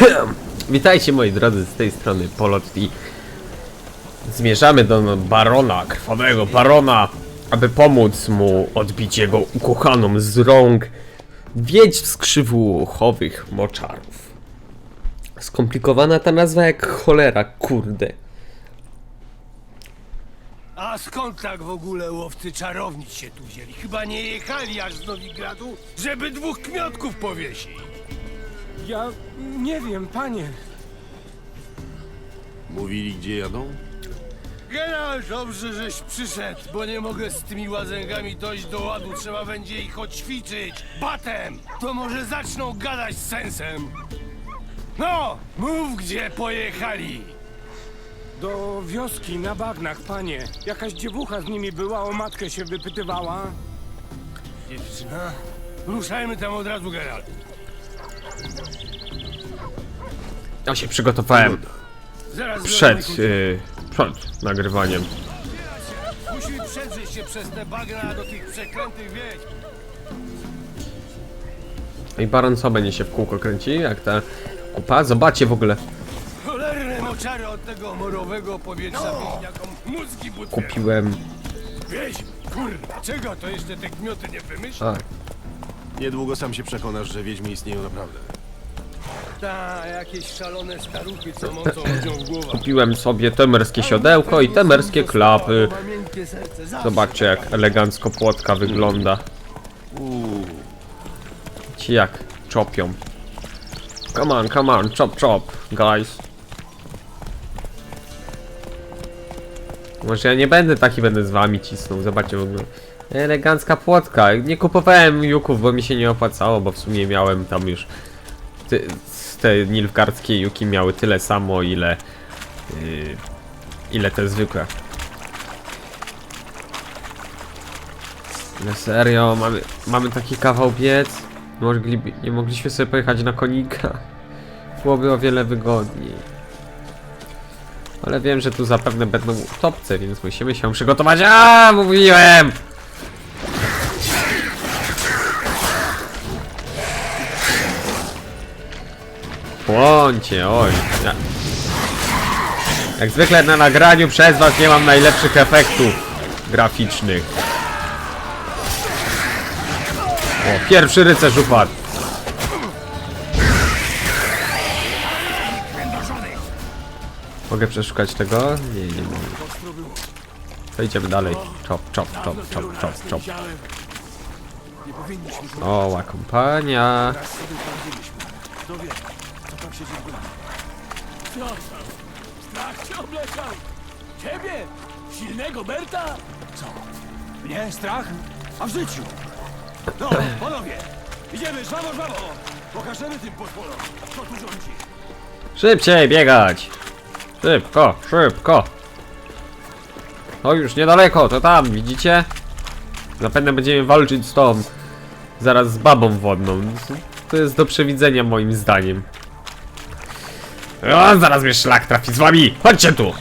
Witajcie moi drodzy, z tej strony Polot i zmierzamy do barona, krwawego barona, aby pomóc mu odbić jego ukochaną z rąk wiedź skrzywuchowych moczarów. Skomplikowana ta nazwa jak cholera, kurde. A skąd tak w ogóle łowcy czarownic się tu wzięli? Chyba nie jechali aż z Nowigradu, żeby dwóch kmiotków powiesić. Ja nie wiem, panie. Mówili, gdzie jadą? Geralt, dobrze, żeś przyszedł, bo nie mogę z tymi łazęgami dojść do ładu. Trzeba będzie ich oćwiczyć. Batem! To może zaczną gadać z sensem. No, mów gdzie pojechali. Do wioski na bagnach, panie. Jakaś dziewucha z nimi była, o matkę się wypytywała. Dziewczyna? Ruszajmy tam od razu, Geralt. Ja się przygotowałem przed, yy, przed nagrywaniem. Musimy przedrzeć się przez te bagna do tych przeklętych wieś. I baron co będzie się w kółko kręci, jak ta kupa? Zobaczcie w ogóle, Cholerne moczary od tego morowego powietrza wieśniakom mózgi kupiłem, Wieś, kurwa, czego to jeszcze te nie wymyślą? a, Niedługo sam się przekonasz, że wiedźmy istnieją naprawdę. Ta, jakieś szalone staruchy, co mocą w głowach. kupiłem sobie temerskie siodełko i temerskie klapy. Ma miękkie serce, zawsze Zobaczcie jak elegancko płotka wygląda. Ci jak czopią. Come on, come on, chop chop, guys. Może ja nie będę taki, będę z wami cisnął, zobaczcie w ogóle. Elegancka płotka. Nie kupowałem juków, bo mi się nie opłacało, bo w sumie miałem tam już... Ty, te nilfgaardzkie juki miały tyle samo, ile... Yy, ile te zwykłe. No serio, mamy, mamy taki kawał biec. Mogliby, nie mogliśmy sobie pojechać na konika. Byłoby o wiele wygodniej. Ale wiem, że tu zapewne będą utopce, więc musimy się przygotować. A, mówiłem! Płońcie, oj. Ja. Jak zwykle na nagraniu przez was nie mam najlepszych efektów graficznych. O, pierwszy rycerz upadł. Mogę przeszukać tego? Nie, nie mogę. To idziemy dalej. Chop, chop, chop, chop, chop, chop. O, kompania. Strach cię obleciał! Ciebie? Silnego Berta? Co? Mnie strach? A w życiu? No, panowie, idziemy, żwawo, żwawo. Pokażemy tym potworom, kto tu rządzi. Szybciej biegać! Szybko, szybko! O, już niedaleko, to tam, widzicie? Zapewne będziemy walczyć z tą, zaraz z babą wodną. To jest do przewidzenia moim zdaniem. O, zaraz mnie szlak trafi z wami! Chodźcie tu!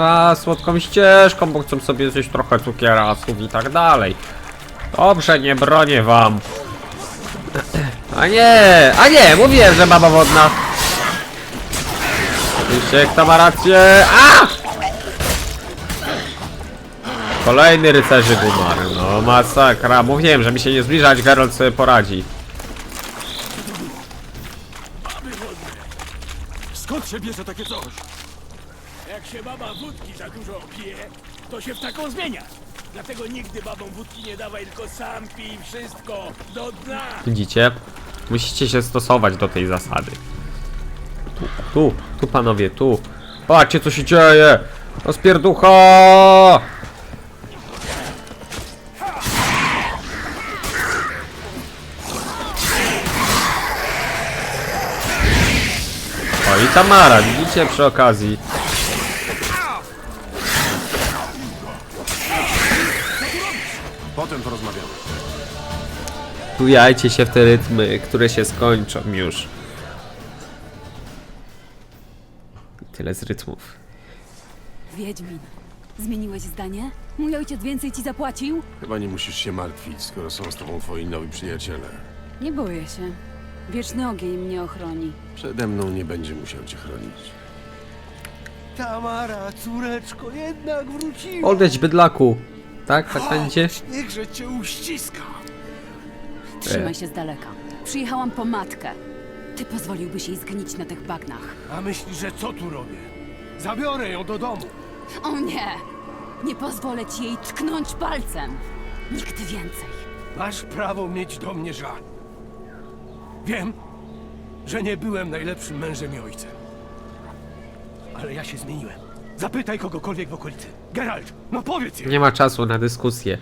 A, słodką ścieżką, bo chcą sobie zjeść trochę cukierasów i tak dalej. Dobrze, nie bronię wam. A nie, a nie, mówiłem, że baba wodna. Oczywiście, jak to ma rację. A! Kolejny rycerzyk umarł. No masakra. Mówiłem, że mi się nie zbliżać, Geralt sobie poradzi. Skąd się bierze takie coś? Jak się baba wódki za dużo pije, to się w taką zmienia. Dlatego nigdy babom wódki nie dawaj, tylko sam pij wszystko do dna. Widzicie? Musicie się stosować do tej zasady. Tu, tu, tu panowie, tu. Patrzcie co się dzieje! Rozpierducha! O i Tamara, widzicie przy okazji. Potem porozmawiamy. Tujajcie się w te rytmy, które się skończą już. Tyle z rytmów. Wiedźmin. Zmieniłeś zdanie? Mój ojciec więcej ci zapłacił? Chyba nie musisz się martwić, skoro są z tobą twoi nowi przyjaciele. Nie boję się. Wieczny ogień mnie ochroni. Przede mną nie będzie musiał cię chronić. Tamara, córeczko, jednak wróciła. Odejdź bydlaku. Tak, tak będzie? Niechże cię uściska. Trzymaj się z daleka. Przyjechałam po matkę. Ty pozwoliłbyś jej zgnić na tych bagnach. A myślisz, że co tu robię? Zabiorę ją do domu. O nie! Nie pozwolę ci jej tknąć palcem. Nigdy więcej. Masz prawo mieć do mnie żal. Wiem, że nie byłem najlepszym mężem i ojcem. Ale ja się zmieniłem. Zapytaj kogokolwiek w okolicy. Geralt, no powiedz jej. Nie ma czasu na dyskusję.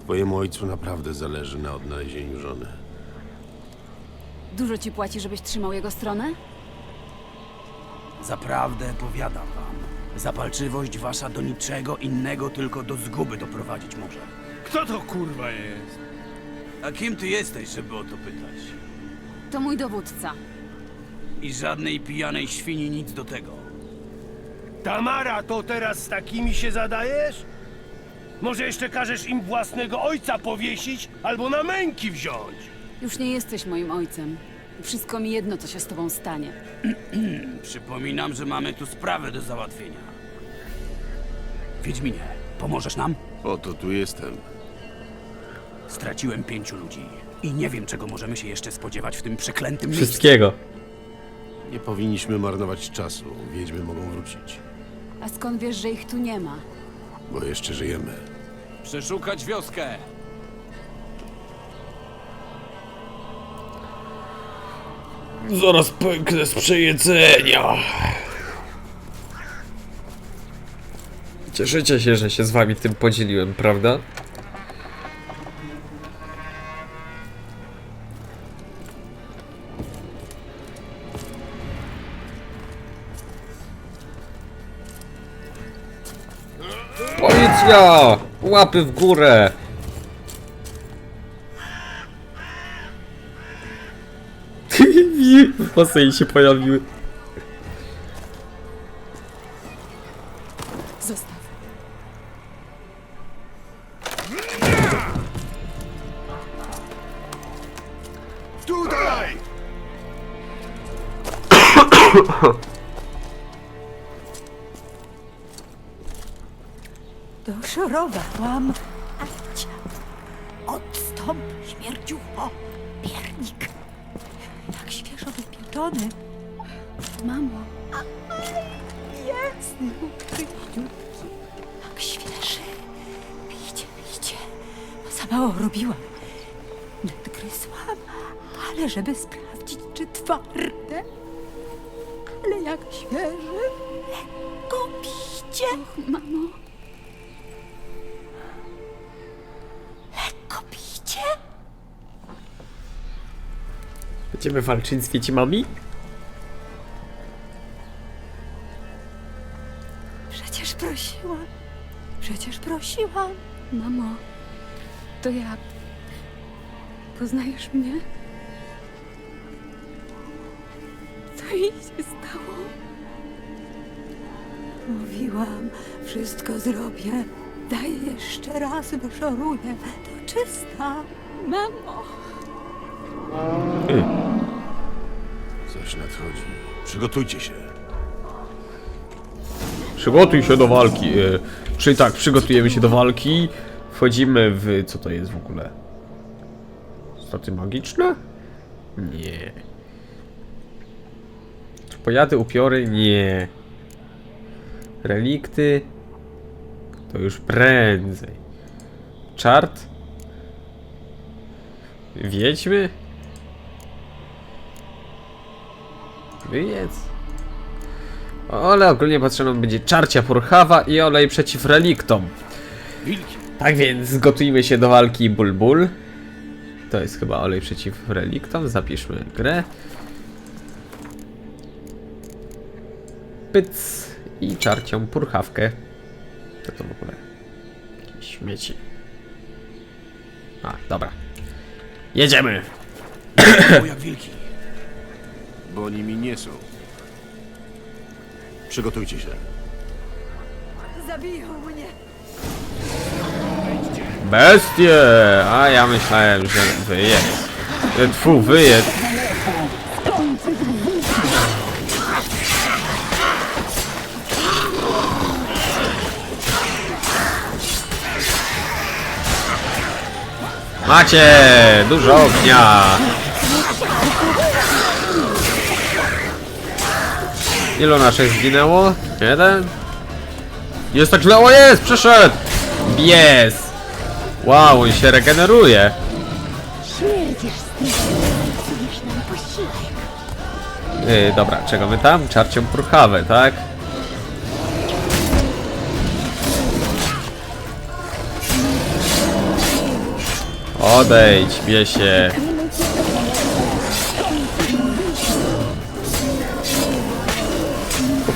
Twojemu ojcu naprawdę zależy na odnalezieniu żony. Dużo ci płaci, żebyś trzymał jego stronę? Zaprawdę powiadam. Zapalczywość wasza do niczego innego, tylko do zguby doprowadzić może. Kto to kurwa jest? A kim ty jesteś, żeby o to pytać? To mój dowódca. I żadnej pijanej świni nic do tego. Tamara, to teraz z takimi się zadajesz? Może jeszcze każesz im własnego ojca powiesić albo na męki wziąć? Już nie jesteś moim ojcem. Wszystko mi jedno, co się z tobą stanie. Przypominam, że mamy tu sprawę do załatwienia. Wiedźminie, pomożesz nam? Po to tu jestem. Straciłem pięciu ludzi i nie wiem, czego możemy się jeszcze spodziewać w tym przeklętym miejscu. Wszystkiego. Nie powinniśmy marnować czasu. Wiedźmy mogą wrócić, A skąd wiesz, że ich tu nie ma? bo jeszcze żyjemy. Przeszukać wioskę. Zaraz pęknę z przejedzenia. Cieszycie się, że się z wami tym podzieliłem, prawda? Policja! Łapy w górę! Włosy jej się pojawiły. Zostaw. Tutaj! Doszorowałam. Acia. Odstąp, śmierdziucho. Wypieczony. Mamo, Jasny, ukryciutki. Tak świeży. Pijcie, pijcie. Za mało robiłam. Nadgryzłam, ale żeby sprawdzić, czy twarde. Ale jak świeży. Lekko pijcie. mamo. Będziemy walczyć z Wiedźmami? Przecież prosiłam. Przecież prosiłam. Mamo, to ja. Poznajesz mnie? Co jej się stało? Mówiłam, wszystko zrobię. Daj jeszcze raz wyszoruję. To czysta. Mamo! Nadchodzi. Przygotujcie się. Przygotuj się do walki. e, Czy tak, przygotujemy się do walki. Wchodzimy w... co to jest w ogóle? Staty magiczne? Nie. Czy pojady, upiory? Nie. Relikty? To już prędzej. Czart? Wiedźmy? Wyjedz. Ale ogólnie potrzebna będzie czarcia purchawa i olej przeciw reliktom. Tak więc gotujmy się do walki Bulbul. To jest chyba olej przeciw reliktom. Zapiszmy grę. Pyc i czarcią purchawkę. Co to w ogóle? Jakieś śmieci. A, dobra. Jedziemy! Jak wilki. Bo nimi nie są. Przygotujcie się. Zabiją mnie. Bestie! A ja myślałem, że wyjedz. E, Tfu, wyjedz. Macie! Dużo ognia! Ilu naszych zginęło? Jeden? Jest tak źle, o jest! Przeszedł! Bies! Wow, on się regeneruje. Śmierdzisz z tym, psujesz nam posiłek. Yy, dobra, czego my tam? Czarcią purchawę, tak? Odejdź, biesie.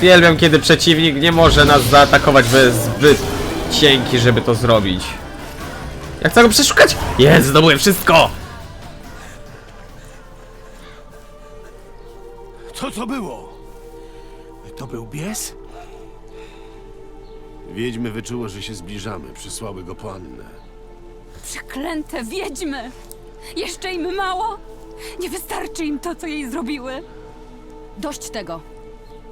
Uwielbiam, kiedy przeciwnik nie może nas zaatakować, bo jest zbyt cienki, żeby to zrobić. Ja chcę go przeszukać! Jest, zdobyłem wszystko! Co to było? To był bies? Wiedźmy wyczuło, że się zbliżamy. Przysłały go po Annę. Przeklęte wiedźmy! Jeszcze im mało? Nie wystarczy im to, co jej zrobiły? Dość tego.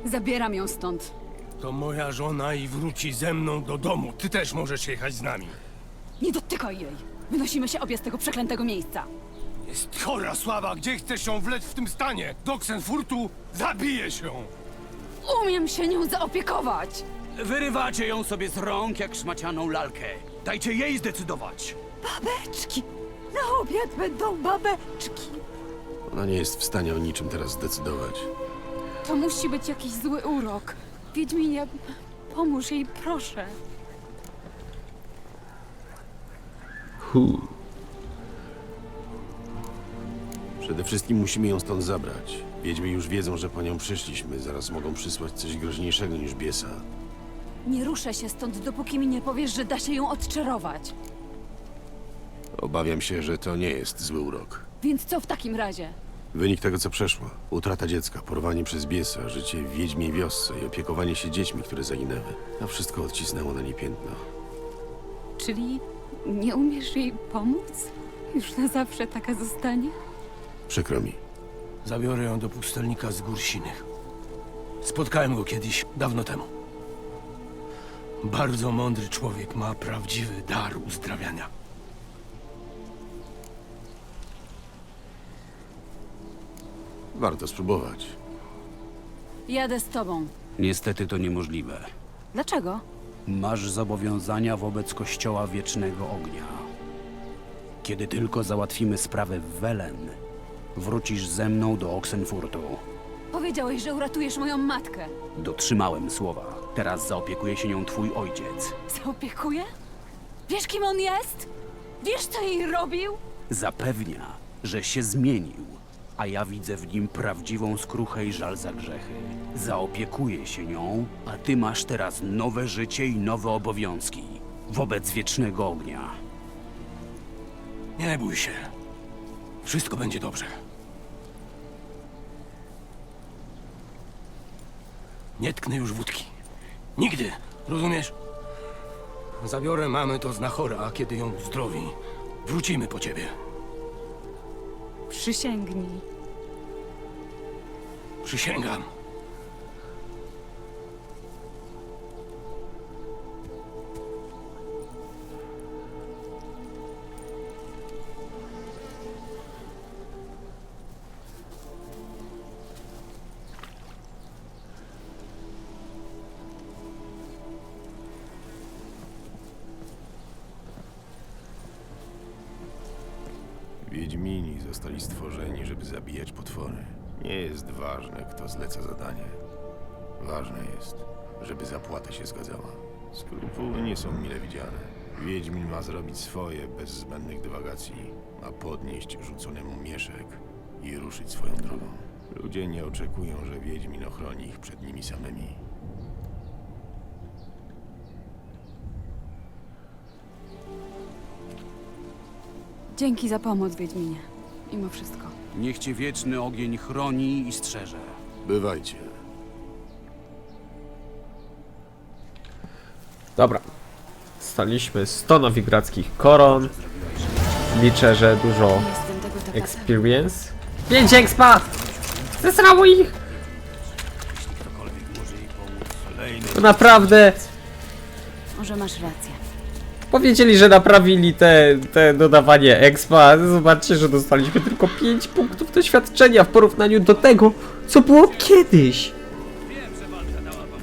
Zabieram ją stąd. To moja żona i wróci ze mną do domu. Ty też możesz jechać z nami. Nie dotykaj jej! Wynosimy się obie z tego przeklętego miejsca. Jest chora sława, gdzie chcesz ją wlec w tym stanie? Do Ksenfurtu zabije się! Umiem się nią zaopiekować! Wyrywacie ją sobie z rąk jak szmacianą lalkę. Dajcie jej zdecydować. Babeczki. Na obiad będą babeczki. Ona nie jest w stanie o niczym teraz zdecydować. To musi być jakiś zły urok. Wiedźminie, pomóż jej, proszę. Hu. Przede wszystkim musimy ją stąd zabrać. Wiedźmy już wiedzą, że po nią przyszliśmy. Zaraz mogą przysłać coś groźniejszego niż biesa. Nie ruszę się stąd, dopóki mi nie powiesz, że da się ją odczarować. Obawiam się, że to nie jest zły urok. Więc co w takim razie? Wynik tego, co przeszło. Utrata dziecka, porwanie przez biesa, życie w wiedźmiej wiosce i opiekowanie się dziećmi, które zaginęły. To wszystko odcisnęło na niej piętno. Czyli nie umiesz jej pomóc? Już na zawsze taka zostanie? Przykro mi. Zabiorę ją do pustelnika z gór sinych. Spotkałem go kiedyś, dawno temu. Bardzo mądry człowiek ma prawdziwy dar uzdrawiania. Warto spróbować. Jadę z tobą. Niestety to niemożliwe. Dlaczego? Masz zobowiązania wobec Kościoła Wiecznego Ognia. Kiedy tylko załatwimy sprawę w Welen, wrócisz ze mną do Oxenfurtu. Powiedziałeś, że uratujesz moją matkę. Dotrzymałem słowa. Teraz zaopiekuje się nią twój ojciec. Zaopiekuję? Wiesz, kim on jest? Wiesz, co jej robił? Zapewnia, że się zmienił, a ja widzę w nim prawdziwą skruchę i żal za grzechy. Zaopiekuję się nią, a ty masz teraz nowe życie i nowe obowiązki wobec wiecznego ognia. Nie bój się. Wszystko będzie dobrze. Nie tknę już wódki. Nigdy, rozumiesz? Zabiorę mamy do znachora, a kiedy ją uzdrowi, wrócimy po ciebie. Przysięgnij. Przysięgam. Zabijać potwory. Nie jest ważne, kto zleca zadanie. Ważne jest, żeby zapłata się zgadzała. Skrupuły nie są mile widziane. Wiedźmin ma zrobić swoje bez zbędnych dywagacji. Ma podnieść rzuconemu mieszek i ruszyć swoją drogą. Ludzie nie oczekują, że Wiedźmin ochroni ich przed nimi samymi. Dzięki za pomoc, Wiedźminie. Mimo wszystko. Niech cię wieczny ogień chroni i strzeże. Bywajcie. Dobra. Staliśmy 100 nowigradzkich koron. Liczę, że dużo Jestem tego taka experience. 5 expa! Zesrało ich! To naprawdę Może masz rację. Powiedzieli, że naprawili te, te dodawanie expa. Zobaczcie, że dostaliśmy tylko 5 punktów doświadczenia w porównaniu do tego, co było kiedyś.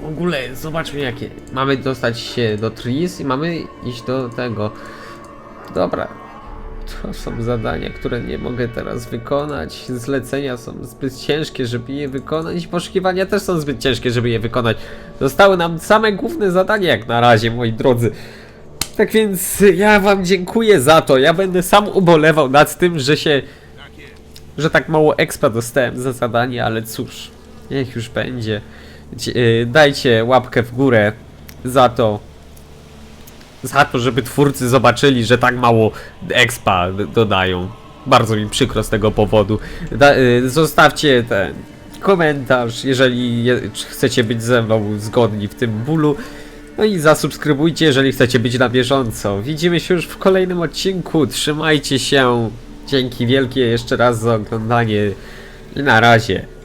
W ogóle, zobaczmy jakie. Mamy dostać się do Tris i mamy iść do tego. Dobra. To są zadania, które nie mogę teraz wykonać. Zlecenia są zbyt ciężkie, żeby je wykonać. Poszukiwania też są zbyt ciężkie, żeby je wykonać. Zostały nam same główne zadania, jak na razie, moi drodzy. Tak więc ja wam dziękuję za to. Ja będę sam ubolewał nad tym, że się. że tak mało expa dostałem za zadanie, ale cóż, niech już będzie. Dzie- y, Dajcie łapkę w górę za to. Za to, żeby twórcy zobaczyli, że tak mało expa dodają. Bardzo mi przykro z tego powodu. Da, y, zostawcie ten komentarz, jeżeli chcecie być ze mną zgodni w tym bólu. No i zasubskrybujcie, jeżeli chcecie być na bieżąco. Widzimy się już w kolejnym odcinku. Trzymajcie się. Dzięki wielkie jeszcze raz za oglądanie. I na razie.